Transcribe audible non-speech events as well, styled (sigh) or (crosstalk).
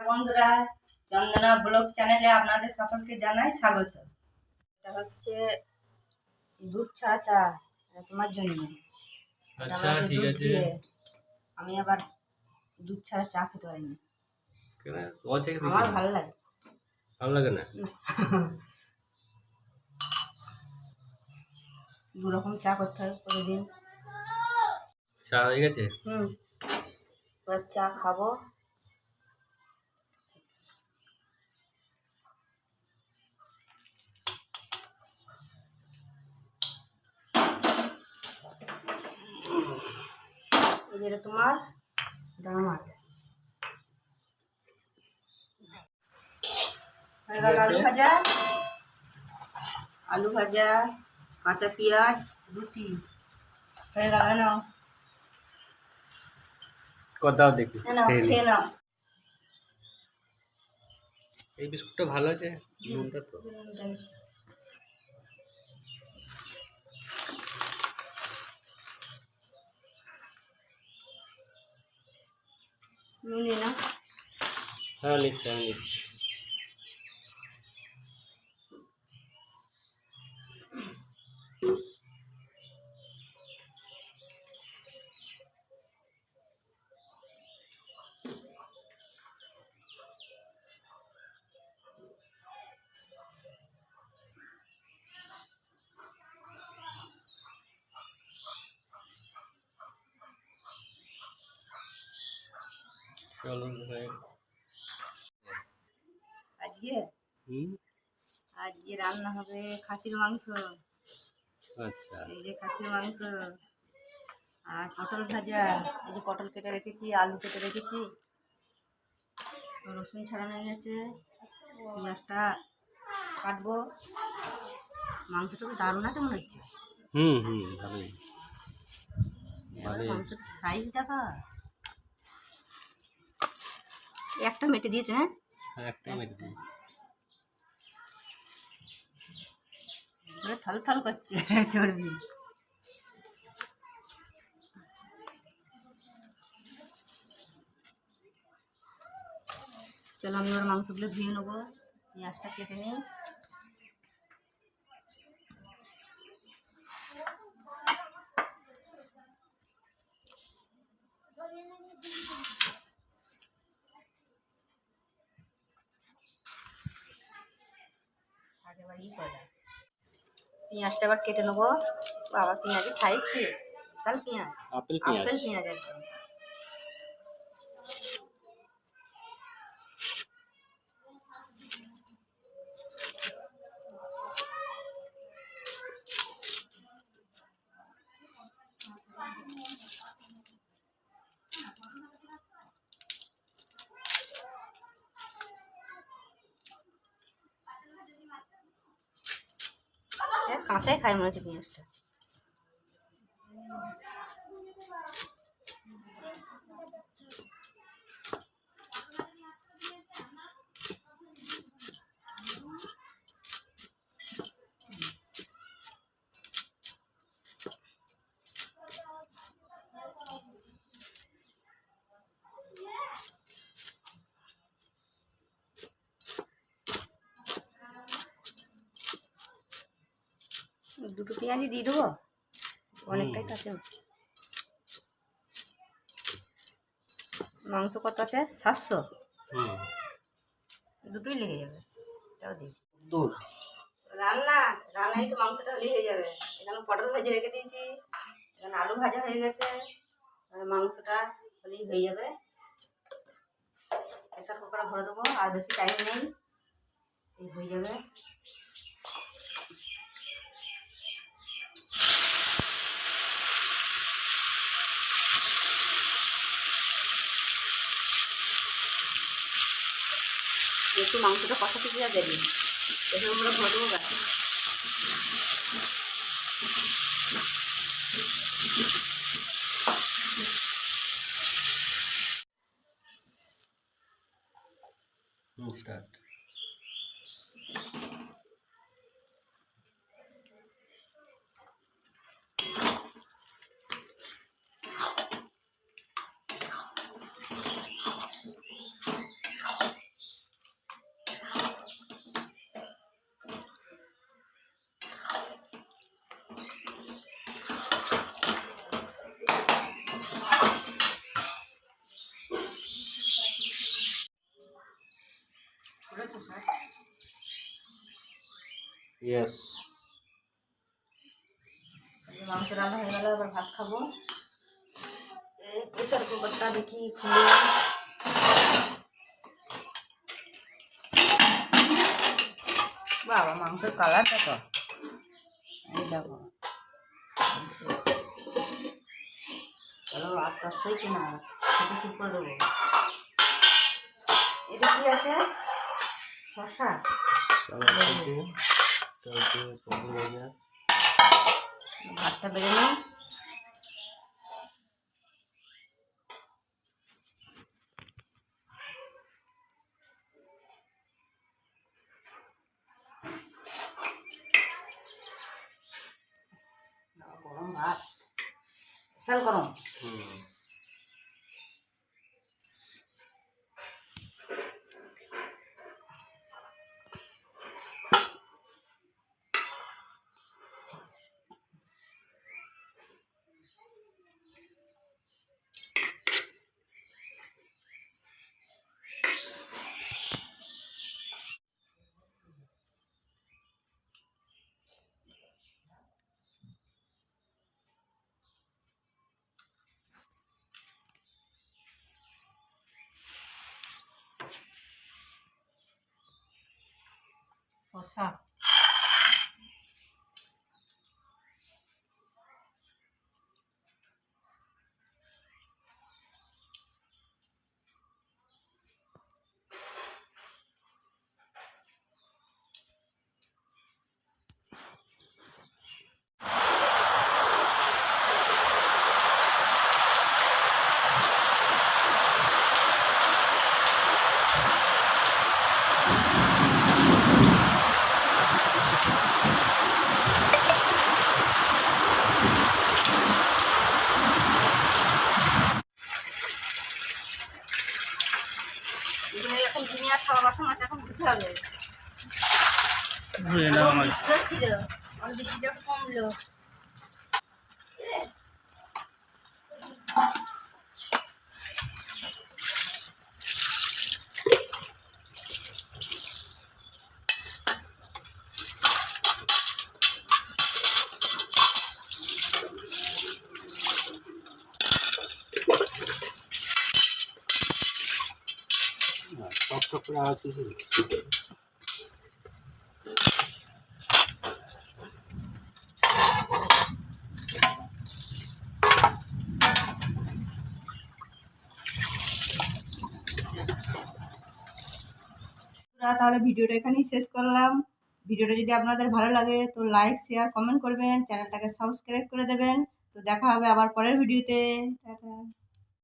বন্ধুরা চন্দনা ব্লগ চ্যানেলে আপনাদের সকলকে জানাই স্বাগত। এটা হচ্ছে দুধ ছাড়া চা তোমার জন্য। আচ্ছা ঠিক আছে। আমি আবার দুধ ছাড়া চা খেতে পারি না তোমার আমার ভালো লাগে। ভালো লাগে না? দু রকম চা করতে হয় প্রতিদিন। চা হয়ে গেছে? হুম। চা খাব। এই যে এটা তোমার এটা আমার হয়ে গেল আলু ভাজা আলু ভাজা কাঁচা পেঁয়াজ রুটি হয়ে গেল নাও কোথাও দেখি না খেয়ে নি। খেয়ে নাও এই বিস্কুটটা ভালো আছে নুনটা তো নুনি না হ্যাঁ নিচ্ছি আমি নিচ্ছি চলো আজকে? হুম? আজকে রান্না হবে খাসির মাংস। আচ্ছা। এই যে খাসির মাংস আর পটল ভাজা। এই যে পটল কেটে রেখেছি আলু কেটে রেখেছি। রসুন ছাড়ানো হয়ে গেছে পেঁয়াজটা কাটবো। মাংসটা দারুণ আছে মনে হচ্ছে। হুম হুম ভালোই। মাংসের সাইজ দেখা। একটা মেটে দিয়েছে হ্যাঁ? হ্যাঁ একটা মেটে দিয়েছে। পুরো থল থল করছে (laughs) চর্বি। চলো আমি ওর মাংসগুলো ধুয়ে নেব পেঁয়াজটা কেটে নিই। এবার ই করে পেঁয়াজটা আবার কেটে নেব। বাবা পেঁয়াজের খাই কি? বিশাল পেঁয়াজ। আপেল পেঁয়াজ। আপেল পেঁয়াজ একদম। কাঁচাই খাই মনে হচ্ছে পেঁয়াজটা দুটো পেঁয়াজই দিয়ে দেবো। অনেকটাই কাছে মাংস কত আছে? সাতশো। দুটোই লেগে যাবে। এটাও দিই রান্না রান্নাই তো মাংসটা হলেই হয়ে যাবে। এখানে পটল ভেজে রেখে দিয়েছি। এখানে আলু ভাজা হয়ে গেছে। আর মাংসটা হলেই হয়ে যাবে। প্রেসার কুকারে ভরে দেবো। আর বেশি টাইম নেই। এই হয়ে যাবে। একটু মাংসটা কথা থেকে যা দেবে এখানে আমরা ভরে দেবো ইয়েস এই মাংস রান্না হয়ে গেল এবার ভাত খাব এই প্রেশার কুকারটা দেখি খুলে বাবা মাংসের কালারটা তো। এই দেখো। মাংস। চলো আটটা হয়েছে না? খেতে শুরু করে দেবো। এটা কি আছে? শশা পটল ভাতটা বেড়ে নিই। গরম ভাত। বিশাল গরম। হুম। huh এখন বৃষ্টিটা একটু কমলো। করে আওয়াজ তাহলে ভিডিওটা এখানেই শেষ করলাম। ভিডিওটা যদি আপনাদের ভালো লাগে, তো লাইক শেয়ার কমেন্ট করবেন। চ্যানেলটাকে সাবস্ক্রাইব করে দেবেন। তো দেখা হবে আবার পরের ভিডিওতে। টাটা।